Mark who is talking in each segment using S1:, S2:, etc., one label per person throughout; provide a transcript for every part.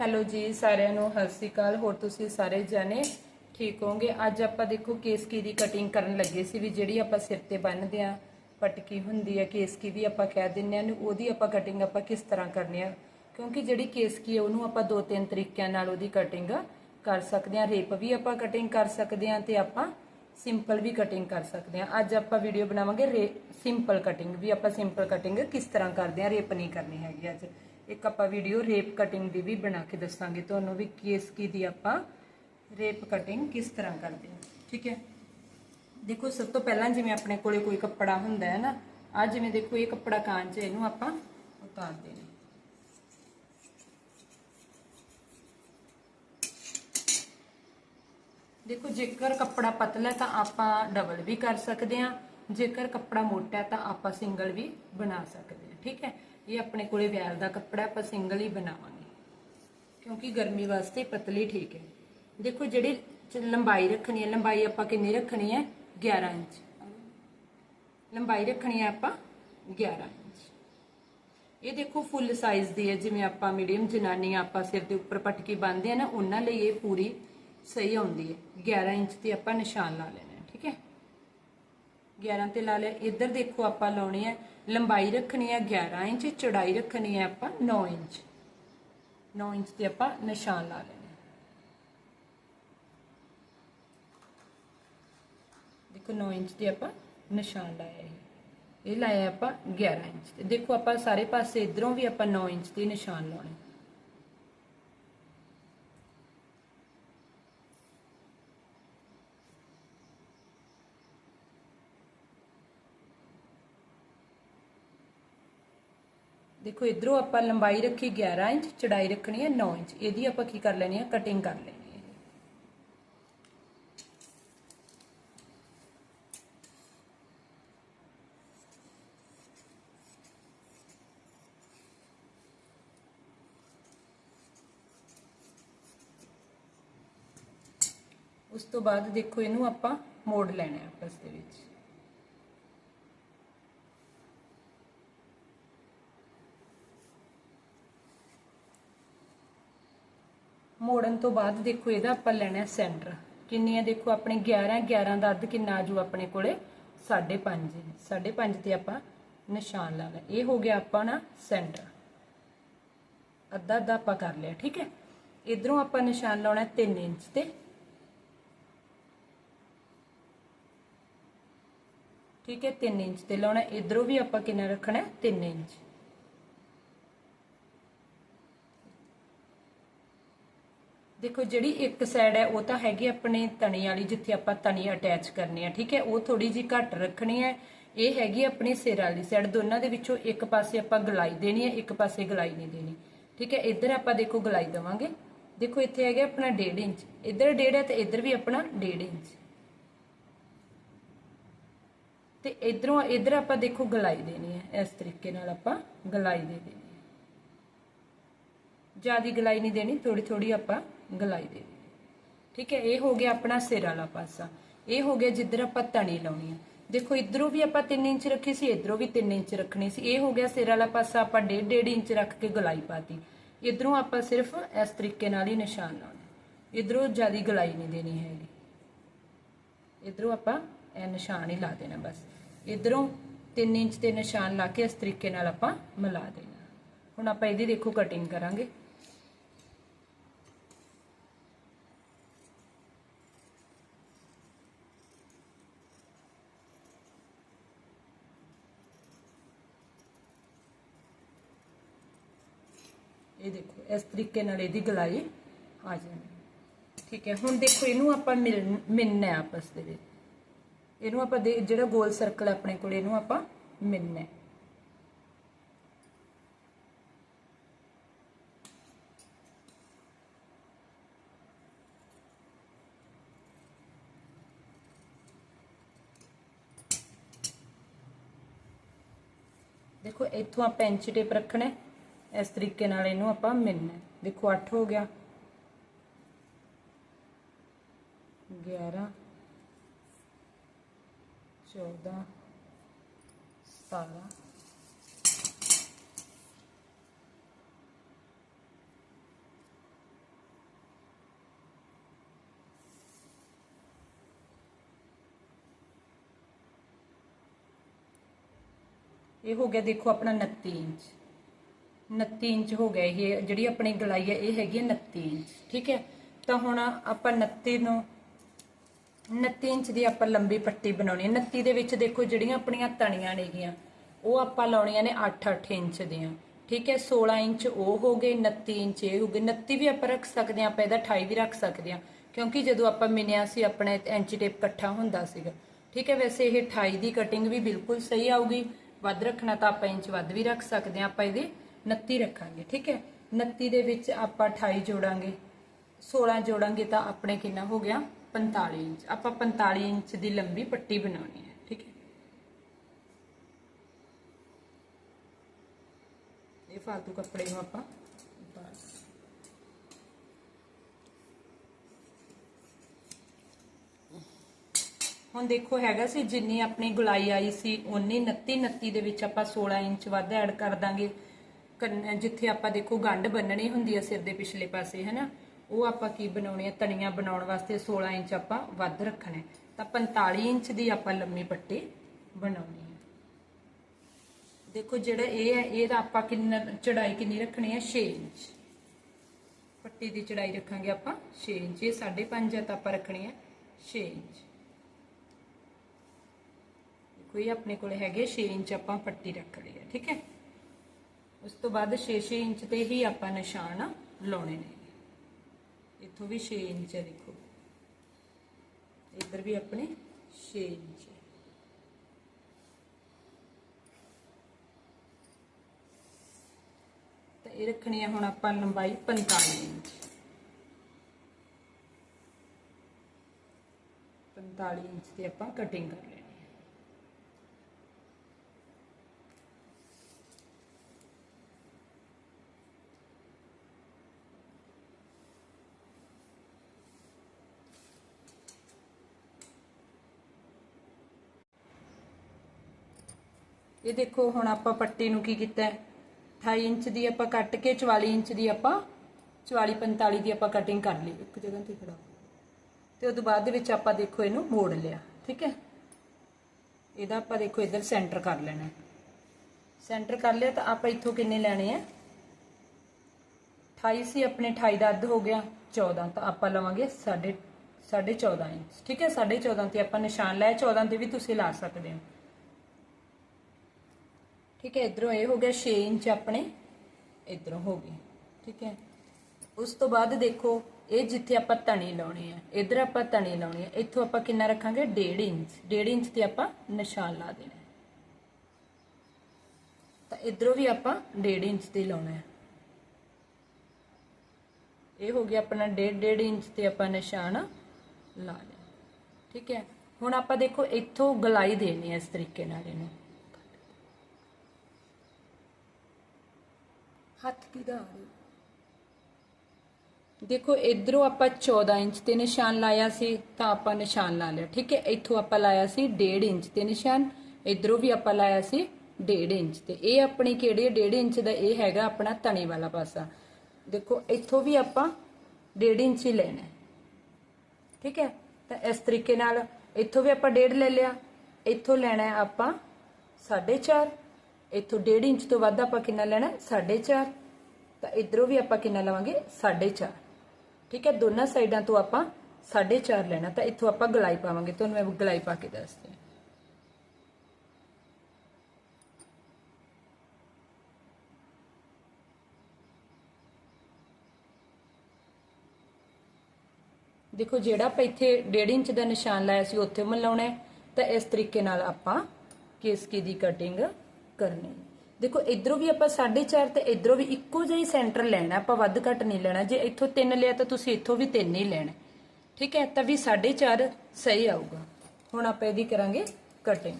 S1: Hello ਜੀ, ਸਾਰਿਆਂ ਨੂੰ ਸਤਿ ਸ਼੍ਰੀ ਅਕਾਲ। ਹੋਰ ਤੁਸੀਂ ਸਾਰੇ ਜਾਣੇ ਠੀਕ ਹੋਗੇ ਅੱਜ ਆਪਾਂ ਦੇਖੋ ਕੇਸਕੀ ਦੀ ਕਟਿੰਗ ਕਰਨ ਲੱਗੇ ਸੀ ਵੀ ਜਿਹੜੀ ਆਪਾਂ ਸਿਰ ਤੇ ਬੰਨਦੇ ਆ ਪਟਕੀ ਹੁੰਦੀ ਹੈ ਕੇਸਕੀ ਵੀ ਆਪਾਂ ਕਹਿ ਦਿੰਦੇ ਆ ਉਹਦੀ ਆਪਾਂ ਕਟਿੰਗ ਆਪਾਂ ਕਿਸ ਤਰ੍ਹਾਂ ਕਰਨੀ ਆ? ਕਿਉਂਕਿ ਜਿਹੜੀ ਕੇਸਕੀ ਹੈ, ਉਹਨੂੰ ਆਪਾਂ ਦੋ ਤਿੰਨ ਤਰੀਕਿਆਂ ਨਾਲ ਉਹਦੀ ਕਟਿੰਗ ਕਰ ਸਕਦੇ ਆ ਰੇਪ ਵੀ ਆਪਾਂ ਕਟਿੰਗ ਕਰ ਸਕਦੇ ਆ ਤੇ ਆਪਾਂ ਸਿੰਪਲ ਵੀ ਕਟਿੰਗ ਕਰ ਸਕਦੇ ਆ ਅੱਜ ਆਪਾਂ ਵੀਡੀਓ ਬਣਾਵਾਂਗੇ ਰੇ ਸਿੰਪਲ ਕਟਿੰਗ ਵੀ ਆਪਾਂ ਸਿੰਪਲ ਕਟਿੰਗ ਕਿਸ ਤਰ੍ਹਾਂ ਕਰਦੇ ਆ ਰੇਪ ਨਹੀਂ ਕਰਨੀ ਹੈਗੀ ਅੱਜ। ਇੱਕ ਆਪਾਂ ਵੀਡੀਓ ਰੇਪ ਕਟਿੰਗ ਦੀ ਵੀ ਬਣਾ ਕੇ ਦੱਸਾਂਗੇ। ਤੁਹਾਨੂੰ ਵੀ ਕਿਸ ਕੀ ਦੀ ਆਪਾਂ ਰੇਪ ਕਟਿੰਗ ਕਿਸ ਤਰ੍ਹਾਂ ਕਰਦੇ ਹਾਂ। ਠੀਕ ਹੈ? ਦੇਖੋ, ਸਭ ਤੋਂ ਪਹਿਲਾਂ ਜਿਵੇਂ ਆਪਣੇ ਕੋਲੇ ਕੋਈ ਕੱਪੜਾ ਹੁੰਦਾ ਹੈ ਨਾ ਆ ਜਿਵੇਂ ਦੇਖੋ, ਇਹ ਕੱਪੜਾ ਕਾਂਚ ਹੈ, ਇਹਨੂੰ ਆਪਾਂ ਉਤਾਰ ਦੇਣਾ ਦੇਖੋ, ਜੇਕਰ ਕੱਪੜਾ ਪਤਲਾ ਤਾਂ ਆਪਾਂ ਡਬਲ ਵੀ ਕਰ ਸਕਦੇ ਹਾਂ, ਜੇਕਰ ਕੱਪੜਾ ਮੋਟਾ ਤਾਂ ਆਪਾਂ ਸਿੰਗਲ ਵੀ ਬਣਾ ਸਕਦੇ ਹਾਂ। ਠੀਕ ਹੈ? ਇਹ ਆਪਣੇ ਕੋਲੇ ਵੈਲ ਦਾ ਕੱਪੜਾ ਆਪਾਂ ਸਿੰਗਲ ਹੀ ਬਣਾਵਾਂਗੇ। ਕਿਉਂਕਿ ਗਰਮੀ ਵਾਸਤੇ ਪਤਲੀ ਠੀਕ ਹੈ। ਦੇਖੋ ਜਿਹੜੀ ਲੰਬਾਈ ਰੱਖਣੀ ਹੈ, ਲੰਬਾਈ ਆਪਾਂ ਕਿੰਨੀ ਰੱਖਣੀ ਹੈ? 11 ਇੰਚ। ਲੰਬਾਈ ਰੱਖਣੀ ਹੈ ਆਪਾਂ 11 ਇੰਚ। ਇਹ ਦੇਖੋ ਫੁੱਲ ਸਾਈਜ਼ ਦੀ ਹੈ, ਜਿਵੇਂ ਆਪਾਂ ਮੀਡੀਅਮ ਜਨਾਨੀਆਂ ਆਪਾਂ ਸਿਰ ਦੇ ਉੱਪਰ ਪਟਕੀ ਬੰਨਦੇ ਆ ਨਾ, ਉਹਨਾਂ ਲਈ ਇਹ ਪੂਰੀ ਸਹੀ ਆਉਂਦੀ ਹੈ। 11 ਇੰਚ ਤੇ ਆਪਾਂ ਨਿਸ਼ਾਨ ਲਾ ਲੈਣਾ 11 ਤੇ ਲਾ ਲਿਆ। ਇੱਧਰ ਦੇਖੋ ਆਪਾਂ ਲਾਉਣੀ ਹੈ। ਲੰਬਾਈ ਰੱਖਣੀ ਹੈ 11 ਇੰਚ, ਚੌੜਾਈ ਰੱਖਣੀ ਹੈ ਆਪਾਂ 9 ਇੰਚ। 9 ਇੰਚ ਤੇ ਆਪਾਂ ਨਿਸ਼ਾਨ ਲਾ ਲੈਣੇ ਦੇਖੋ 9 ਇੰਚ ਤੇ ਆਪਾਂ ਨਿਸ਼ਾਨ ਲਾਇਆ ਹੈ। ਇਹ ਲਾਇਆ ਆਪਾਂ 11 ਇੰਚ ਤੇ। ਦੇਖੋ ਆਪਾਂ ਸਾਰੇ ਪਾਸੇ ਇਧਰੋਂ ਵੀ ਆਪਾਂ 9 ਇੰਚ ਤੇ ਨਿਸ਼ਾਨ ਲਾਉਣੇ। ਦੇਖੋ ਇਧਰੋਂ ਆਪਾਂ ਲੰਬਾਈ ਰੱਖੀ 11 ਇੰਚ ਚੜਾਈ ਰੱਖਣੀ ਹੈ 9 ਇੰਚ ਇਹਦੀ ਆਪਾਂ ਕੀ ਕਰ ਲੈਣੀ ਹੈ ਕਟਿੰਗ ਕਰ ਲੈਣੀ ਹੈ ਉਸ ਤੋਂ ਬਾਅਦ ਦੇਖੋ ਇਹਨੂੰ ਆਪਾਂ ਮੋੜ ਲੈਣਾ ਹੈ ਆਪਸ ਦੇ ਵਿੱਚ ਮੋੜਨ ਤੋਂ ਬਾਅਦ ਦੇਖੋ ਇਹਦਾ ਆਪਾਂ ਲੈਣਾ ਸੈਂਟਰ ਕਿੰਨੀ ਹੈ ਦੇਖੋ ਆਪਣੇ 11 11 ਦਾ ਅੱਧ ਕਿੰਨਾ ਆਜੂ ਆਪਣੇ ਕੋਲੇ? 5.5 5.5 ਤੇ ਆਪਾਂ ਨਿਸ਼ਾਨ ਲਾ ਲਿਆ। ਇਹ ਹੋ ਗਿਆ ਆਪਾਂ ਨਾ ਸੈਂਟਰ ਅੱਧਾ ਅੱਧਾ ਆਪਾਂ ਕਰ ਲਿਆ, ਠੀਕ ਹੈ? ਇਧਰੋਂ ਆਪਾਂ ਨਿਸ਼ਾਨ ਲਾਉਣਾ 3 ਇੰਚ ਤੇ। ਠੀਕ ਹੈ 3 ਇੰਚ ਤੇ ਲਾਉਣਾ ਇਧਰੋਂ ਵੀ ਆਪਾਂ ਕਿੰਨਾ ਰੱਖਣਾ 3 ਇੰਚ। ਦੇਖੋ, ਜਿਹੜੀ ਇੱਕ ਸਾਈਡ ਹੈ, ਉਹ ਤਾਂ ਹੈਗੀ ਆਪਣੀ ਤਣੀ ਵਾਲੀ, ਜਿੱਥੇ ਆਪਾਂ ਤਣੀ ਅਟੈਚ ਕਰਨੀ ਆ, ਠੀਕ ਹੈ? ਉਹ ਥੋੜੀ ਜੀ ਘੱਟ ਰੱਖਣੀ ਹੈ। ਇਹ ਹੈਗੀ ਆਪਣੀ ਸਿਰ ਵਾਲੀ ਸਾਈਡ ਦੋਨਾਂ ਦੇ ਵਿੱਚੋਂ ਇੱਕ ਪਾਸੇ ਆਪਾਂ ਗਲਾਈ ਦੇਣੀ ਹੈ, ਇੱਕ ਪਾਸੇ ਗਲਾਈ ਨਹੀਂ ਦੇਣੀ, ਠੀਕ ਹੈ? ਇੱਧਰ ਆਪਾਂ ਦੇਖੋ, ਗਲਾਈ ਦਵਾਂਗੇ। ਦੇਖੋ, ਇੱਥੇ ਹੈਗਾ ਆਪਣਾ 1.5 ਇੰਚ। ਇੱਧਰ 1.5 ਹੈ ਤੇ ਇੱਧਰ ਵੀ ਆਪਣਾ 1.5 ਇੰਚ। ਤੇ ਇਧਰੋਂ, ਇਧਰ ਆਪਾਂ ਦੇਖੋ, ਗਲਾਈ ਦੇਣੀ ਹੈ। ਇਸ ਤਰੀਕੇ ਨਾਲ ਆਪਾਂ ਗਲਾਈ ਦੇ ਦੇਣੀ ਜਿਆਦੀ ਗਲਾਈ ਨਹੀਂ ਦੇਣੀ ਥੋੜੀ ਥੋੜੀ ਆਪਾਂ ਗਲਾਈ ਦੇ ਦੇਣੀ ਠੀਕ ਹੈ ਇਹ ਹੋ ਗਿਆ ਆਪਣਾ ਸਿਰ ਵਾਲਾ ਪਾਸਾ ਇਹ ਹੋ ਗਿਆ ਜਿੱਧਰ ਆਪਾਂ ਤਣੀ ਲਾਉਣੀ ਹੈ ਦੇਖੋ ਇਧਰੋਂ ਵੀ ਆਪਾਂ 3 ਇੰਚ ਰੱਖੀ ਸੀ ਇਧਰੋਂ ਵੀ 3 ਇੰਚ ਰੱਖਣੀ ਸੀ ਇਹ ਹੋ ਗਿਆ ਸਿਰ ਵਾਲਾ ਪਾਸਾ ਆਪਾਂ 1.5 1.5 ਇੰਚ ਰੱਖ ਕੇ ਗਲਾਈ ਪਾਤੀ ਇਧਰੋਂ ਆਪਾਂ ਸਿਰਫ ਇਸ ਤਰੀਕੇ ਨਾਲ ਹੀ ਨਿਸ਼ਾਨ ਲਾਉਣਾ ਇਧਰੋਂ ਜਿਆਦੀ ਗਲਾਈ ਨਹੀਂ ਦੇਣੀ ਹੈਗੀ ਇਧਰੋਂ ਆਪਾਂ ਇਹ ਨਿਸ਼ਾਨ ਹੀ ਲਾ ਦੇਣਾ ਬਸ ਇਧਰੋਂ 3 ਇੰਚ ਤੇ ਨਿਸ਼ਾਨ ਲਾ ਕੇ ਇਸ ਤਰੀਕੇ ਨਾਲ ਆਪਾਂ ਮਿਲਾ ਦੇਣਾ ਹੁਣ ਆਪਾਂ ਇਹਦੀ ਦੇਖੋ ਕਟਿੰਗ ਕਰਾਂਗੇ ਇਹ ਦੇਖੋ, ਇਸ ਤਰੀਕੇ ਨਾਲ ਇਹਦੀ ਗਲਾਈ ਆ ਜਾਣੀ। ਠੀਕ ਹੈ, ਹੁਣ ਦੇਖੋ, ਇਹਨੂੰ ਆਪਾਂ ਮਿਲ ਮਿਲਣਾ ਆਪਸ ਦੇ ਵਿੱਚ। ਇਹਨੂੰ ਆਪਾਂ ਦੇ, ਜਿਹੜਾ ਗੋਲ ਸਰਕਲ ਆਪਣੇ ਕੋਲ, ਇਹਨੂੰ ਆਪਾਂ ਮਿਲਣਾ ਦੇਖੋ, ਇੱਥੋਂ ਆਪਾਂ ਇੰਚ ਟੇਪ ਰੱਖਣਾ ਇਸ ਤਰੀਕੇ ਨਾਲ ਇਹਨੂੰ ਆਪਾਂ ਮਿਲਣਾ ਦੇਖੋ 8 ਹੋ ਗਿਆ। 11 14 17 ਇਹ ਹੋ ਗਿਆ, ਦੇਖੋ, ਆਪਣਾ 29 ਇੰਚ। 29 ਇੰਚ ਹੋ ਗਿਆ ਇਹ, ਜਿਹੜੀ ਆਪਣੀ ਗਲਾਈ ਹੈ, ਇਹ ਹੈਗੀ ਹੈ 29 ਇੰਚ, ਠੀਕ ਹੈ? ਤਾਂ ਹੁਣ ਆਪਾਂ 29 ਨੂੰ 29 ਇੰਚ ਦੀ ਆਪਾਂ ਲੰਬੀ ਪੱਟੀ ਬਣਾਉਣੀ ਹੈ। 29 ਦੇ ਵਿੱਚ ਦੇਖੋ ਜਿਹੜੀਆਂ ਆਪਣੀਆਂ ਤਣੀਆਂ ਨੇਗੀਆਂ, ਉਹ ਆਪਾਂ ਲਾਉਣੀਆਂ ਨੇ 8-8 ਇੰਚ ਦੀਆਂ, ਠੀਕ ਹੈ? 16 ਇੰਚ ਉਹ ਹੋ ਗਏ 29 ਇੰਚ ਇਹ ਹੋ ਗਏ। 29 ਵੀ ਆਪਾਂ ਰੱਖ ਸਕਦੇ ਹਾਂ, ਆਪਾਂ ਇਹਦਾ 28 ਵੀ ਰੱਖ ਸਕਦੇ ਹਾਂ, ਕਿਉਂਕਿ ਜਦੋਂ ਆਪਾਂ ਮਿਨਿਆ ਸੀ, ਆਪਣੇ ਇੰਚੀ ਟੇਪ ਇਕੱਠਾ ਹੁੰਦਾ ਸੀਗਾ, ਠੀਕ ਹੈ? ਵੈਸੇ ਇਹ 28 ਦੀ ਕਟਿੰਗ ਵੀ ਬਿਲਕੁਲ ਸਹੀ ਆਊਗੀ, ਵੱਧ ਰੱਖਣਾ ਤਾਂ ਆਪਾਂ ਇੰਚ ਵੱਧ ਵੀ ਰੱਖ ਸਕਦੇ ਹਾਂ, ਆਪਾਂ ਇਹਦੇ 29 ਰੱਖਾਂਗੇ, ਠੀਕ ਹੈ? 29 ਦੇ ਵਿੱਚ ਆਪਾਂ 28 ਜੋੜਾਂਗੇ 16 ਜੋੜਾਂਗੇ ਤਾਂ ਆਪਣੇ ਕਿੰਨਾ ਹੋ ਗਿਆ? 45 ਇੰਚ। ਆਪਾਂ 45 ਇੰਚ ਦੀ ਲੰਬੀ ਪੱਟੀ ਬਣਾਉਣੀ ਹੈ, ਠੀਕ ਹੈ? ਇਹ ਫालतू ਕੱਪੜੇ ਨੂੰ ਆਪਾਂ ਹੁਣ ਦੇਖੋ ਹੈਗਾ ਸੀ, ਜਿੰਨੀ ਆਪਣੀ ਗੁਲਾਈ ਆਈ ਸੀ ਉਨੀ 29 29 ਦੇ ਵਿੱਚ ਆਪਾਂ 16 ਇੰਚ ਵੱਧ ਐਡ ਕਰ ਦਾਂਗੇ। ਜਿੱਥੇ ਆਪਾਂ ਦੇਖੋ ਗੰਢ ਬੰਨਣੀ ਹੁੰਦੀ ਹੈ ਸਿਰ ਦੇ ਪਿਛਲੇ ਪਾਸੇ, ਹੈਨਾ? ਉਹ ਆਪਾਂ ਕੀ ਬਣਾਉਣੀ ਹੈ ਤਣੀਆਂ ਬਣਾਉਣ ਵਾਸਤੇ 16 ਇੰਚ ਆਪਾਂ ਵੱਧ ਰੱਖਣਾ ਤਾਂ 45 ਇੰਚ ਦੀ ਆਪਾਂ ਲੰਮੀ ਪੱਟੀ ਬਣਾਉਣੀ ਹੈ। ਦੇਖੋ ਜਿਹੜਾ ਇਹ ਹੈ ਇਹਦਾ ਆਪਾਂ ਕਿੰਨਾ, ਚੜਾਈ ਕਿੰਨੀ ਰੱਖਣੀ ਹੈ? 6 ਇੰਚ। ਪੱਟੀ ਦੀ ਚੜਾਈ ਰੱਖਾਂਗੇ ਆਪਾਂ 6 ਇੰਚ। ਇਹ 5.5 ਹੈ ਤਾਂ ਆਪਾਂ ਰੱਖਣੀ ਹੈ 6 ਇੰਚ। ਦੇਖੋ ਇਹ ਆਪਣੇ ਕੋਲ ਹੈਗੇ 6 ਇੰਚ ਆਪਾਂ ਪੱਟੀ ਰੱਖ ਲਈ ਹੈ, ਠੀਕ ਹੈ? ਉਸ ਤੋਂ ਬਾਅਦ 6-6 ਇੰਚ ਤੇ ਹੀ ਆਪਾਂ ਨਿਸ਼ਾਨ ਲਾਉਣੇ ਨੇ। ਇੱਥੋਂ ਵੀ 6 ਇੰਚ ਹੈ, ਦੇਖੋ। ਇੱਧਰ ਵੀ ਆਪਣੇ 6 ਇੰਚ ਤਾਂ ਇਹ ਰੱਖਣੀ ਹੈ ਹੁਣ ਆਪਾਂ ਲੰਬਾਈ 45 ਇੰਚ। 45 ਇੰਚ 'ਤੇ ਆਪਾਂ ਕਟਿੰਗ ਕਰ ਲੈਣੀ ਹੈ ਇਹ ਦੇਖੋ, ਹੁਣ ਆਪਾਂ ਪੱਟੀ ਨੂੰ ਕੀ ਕੀਤਾ ਹੈ? 28 ਇੰਚ ਦੀ ਆਪਾਂ ਕੱਟ ਕੇ 44 ਇੰਚ ਦੀ ਆਪਾਂ 44 45 ਦੀ ਆਪਾਂ ਕਟਿੰਗ ਕਰ ਲਈ। ਇੱਕ ਜਗ੍ਹਾ ਤੇ ਖੜਾ। ਤੇ ਉਸ ਤੋਂ ਬਾਅਦ ਦੇ ਵਿੱਚ ਆਪਾਂ ਦੇਖੋ, ਇਹਨੂੰ ਮੋੜ ਲਿਆ। ਠੀਕ ਹੈ? ਇਹਦਾ ਆਪਾਂ ਦੇਖੋ, ਇਧਰ ਸੈਂਟਰ ਕਰ ਲੈਣਾ ਸੈਂਟਰ ਕਰ ਲਿਆ ਤਾਂ ਆਪਾਂ ਇੱਥੋਂ ਕਿੰਨੇ ਲੈਣੇ ਆ 28 ਸੀ, ਆਪਣੇ 28 ਦਾ ਅੱਧ ਹੋ ਗਿਆ 14 ਤਾਂ ਆਪਾਂ ਲਵਾਂਗੇ 14.5 ਇੰਚ। ਠੀਕ ਹੈ? 14.5 ਤੇ ਆਪਾਂ ਨਿਸ਼ਾਨ ਲਾਇਆ 14 ਤੇ ਵੀ ਤੁਸੀਂ ਲਾ ਸਕਦੇ ਹੋ। ਠੀਕ ਹੈ ਇਧਰੋਂ ਇਹ ਹੋ ਗਿਆ 6 ਇੰਚ ਆਪਣੇ ਇਧਰੋਂ ਹੋ ਗਏ ਠੀਕ ਹੈ ਉਸ ਤੋਂ ਬਾਅਦ ਦੇਖੋ ਇਹ ਜਿੱਥੇ ਆਪਾਂ ਤਣੀ ਲਾਉਣੀ ਹੈ ਇਧਰ ਆਪਾਂ ਤਣੀ ਲਾਉਣੀ ਹੈ ਇੱਥੋਂ ਆਪਾਂ ਕਿੰਨਾ ਰੱਖਾਂਗੇ 1.5 ਇੰਚ 1.5 ਇੰਚ ਤੇ ਆਪਾਂ ਨਿਸ਼ਾਨ ਲਾ ਦੇਣਾ ਹੈ। ਤਾਂ ਇਧਰੋਂ ਵੀ ਆਪਾਂ 1.5 ਇੰਚ ਤੇ ਲਾਉਣਾ ਹੈ ਇਹ ਹੋ ਗਿਆ ਆਪਣਾ 1.5 1.5 ਇੰਚ ਤੇ ਆਪਾਂ ਨਿਸ਼ਾਨ ਲਾ ਲਿਆ ਠੀਕ ਹੈ ਹੁਣ ਆਪਾਂ ਦੇਖੋ ਇੱਥੋਂ ਗਲਾਈ ਦੇਣੀ ਹੈ ਇਸ ਤਰੀਕੇ ਨਾਲ ਇਹਨੂੰ ਹੱਥ ਕਿਦਾ ਦੇਖੋ, ਇਧਰੋਂ ਆਪਾਂ 14 ਇੰਚ ਤੇ ਨਿਸ਼ਾਨ ਲਾਇਆ ਸੀ, ਤਾਂ ਆਪਾਂ ਨਿਸ਼ਾਨ ਲਾ ਲਿਆ, ਠੀਕ ਹੈ? ਇੱਥੋਂ ਆਪਾਂ ਲਾਇਆ ਸੀ 1.5 ਇੰਚ ਤੇ ਨਿਸ਼ਾਨ, ਇਧਰੋਂ ਵੀ ਆਪਾਂ ਲਾਇਆ ਸੀ 1.5 ਇੰਚ ਤੇ। ਇਹ ਆਪਣੀ ਕਿਹੜੀ ਹੈ? 1.5 ਇੰਚ ਦਾ ਇਹ ਹੈਗਾ ਆਪਣਾ ਤਣੇ ਵਾਲਾ ਪਾਸਾ। ਦੇਖੋ, ਇੱਥੋਂ ਵੀ ਆਪਾਂ 1.5 ਇੰਚ ਹੀ ਲੈਣਾ ਠੀਕ ਹੈ? ਤਾਂ ਇਸ ਤਰੀਕੇ ਨਾਲ ਇੱਥੋਂ ਵੀ ਆਪਾਂ 1.5 ਲੈ ਲਿਆ, ਇੱਥੋਂ ਲੈਣਾ ਹੈ ਆਪਾਂ 4.5 ਇੱਥੋਂ 1.5 ਇੰਚ ਤੋਂ ਵੱਧ ਆਪਾਂ ਕਿੰਨਾ ਲੈਣਾ? 4.5 ਤਾਂ ਇਧਰੋਂ ਵੀ ਆਪਾਂ ਕਿੰਨਾ ਲਵਾਂਗੇ? 4.5 ਠੀਕ ਹੈ? ਦੋਨਾਂ ਸਾਈਡਾਂ ਤੋਂ ਆਪਾਂ 4.5 ਲੈਣਾ। ਤਾਂ ਇੱਥੋਂ ਆਪਾਂ ਗਲਾਈ ਪਾਵਾਂਗੇ। ਤੁਹਾਨੂੰ ਮੈਂ ਗਲਾਈ ਪਾ ਕੇ ਦੱਸਦੀ ਹਾਂ। ਦੇਖੋ, ਜਿਹੜਾ ਆਪਾਂ ਇੱਥੇ 1.5 ਇੰਚ ਦਾ ਨਿਸ਼ਾਨ ਲਾਇਆ ਸੀ, ਉੱਥੇ ਮਿਲਾਉਣਾ ਹੈ। ਤਾਂ ਇਸ ਤਰੀਕੇ ਨਾਲ ਆਪਾਂ ਕੇਸਕੀ ਦੀ ਕਟਿੰਗ ਕਰਨੇ। ਦੇਖੋ, ਇਧਰੋਂ ਵੀ ਆਪਾਂ 4.5 ਤੇ ਇਧਰੋਂ ਵੀ ਇੱਕੋ ਜਿਹਾ ਹੀ ਸੈਂਟਰ ਲੈਣਾ, ਆਪਾਂ ਵੱਧ ਘੱਟ ਨਹੀਂ ਲੈਣਾ। ਜੇ ਇੱਥੋਂ 3 ਲਿਆ ਤਾਂ ਤੁਸੀਂ ਇੱਥੋਂ ਵੀ 3 ਹੀ ਲੈਣਾ। ਠੀਕ ਹੈ, ਤਾਂ ਵੀ 4.5 ਸਹੀ ਆਊਗਾ। ਹੁਣ ਆਪਾਂ ਇਹਦੀ ਕਰਾਂਗੇ ਕਟਿੰਗ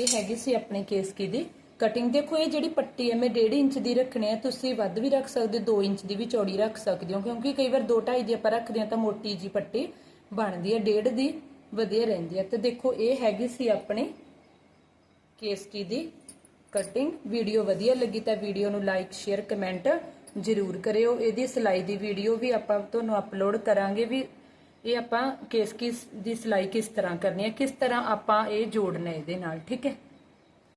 S1: ਇਹ ਹੈਗੀ ਸੀ ਆਪਣੇ ਕੇਸਕੀ ਦੀ। ਕਟਿੰਗ ਦੇਖੋ, ਇਹ ਜਿਹੜੀ ਪੱਟੀ ਹੈ, ਮੈਂ 1.5 ਇੰਚ ਦੀ ਰੱਖਣੀ ਹੈ, ਤੁਸੀਂ ਵੱਧ ਵੀ ਰੱਖ ਸਕਦੇ 2 ਇੰਚ ਦੀ ਵੀ ਚੌੜੀ ਰੱਖ ਸਕਦੇ ਹੋ, ਕਿਉਂਕਿ ਕਈ ਵਾਰ 2.5 ਦੀ ਆਪਾਂ ਰੱਖਦੇ ਹਾਂ ਤਾਂ ਮੋਟੀ ਜੀ ਪੱਟੀ ਬਣਦੀ ਹੈ 1.5 ਦੀ ਵਧੀਆ ਰਹਿੰਦੀ ਹੈ। ਤੇ ਦੇਖੋ, ਇਹ ਹੈਗੀ ਸੀ ਆਪਣੇ ਕੇਸਕੀ ਦੀ ਕਟਿੰਗ ਵੀਡੀਓ ਵਧੀਆ ਲੱਗੀ ਤਾਂ ਵੀਡੀਓ ਨੂੰ ਲਾਈਕ ਸ਼ੇਅਰ ਕਮੈਂਟ ਜ਼ਰੂਰ ਕਰਿਓ। ਇਹਦੀ ਸਿਲਾਈ ਦੀ ਵੀਡੀਓ ਵੀ ਆਪਾਂ ਤੁਹਾਨੂੰ ਅਪਲੋਡ ਕਰਾਂਗੇ ਵੀ ਇਹ ਆਪਾਂ ਕੇਸ ਕਿਸ ਦੀ ਸਿਲਾਈ ਕਿਸ ਤਰ੍ਹਾਂ ਕਰਨੀ ਹੈ, ਕਿਸ ਤਰ੍ਹਾਂ ਆਪਾਂ ਇਹ ਜੋੜਨਾ ਇਹਦੇ ਨਾਲ, ਠੀਕ ਹੈ?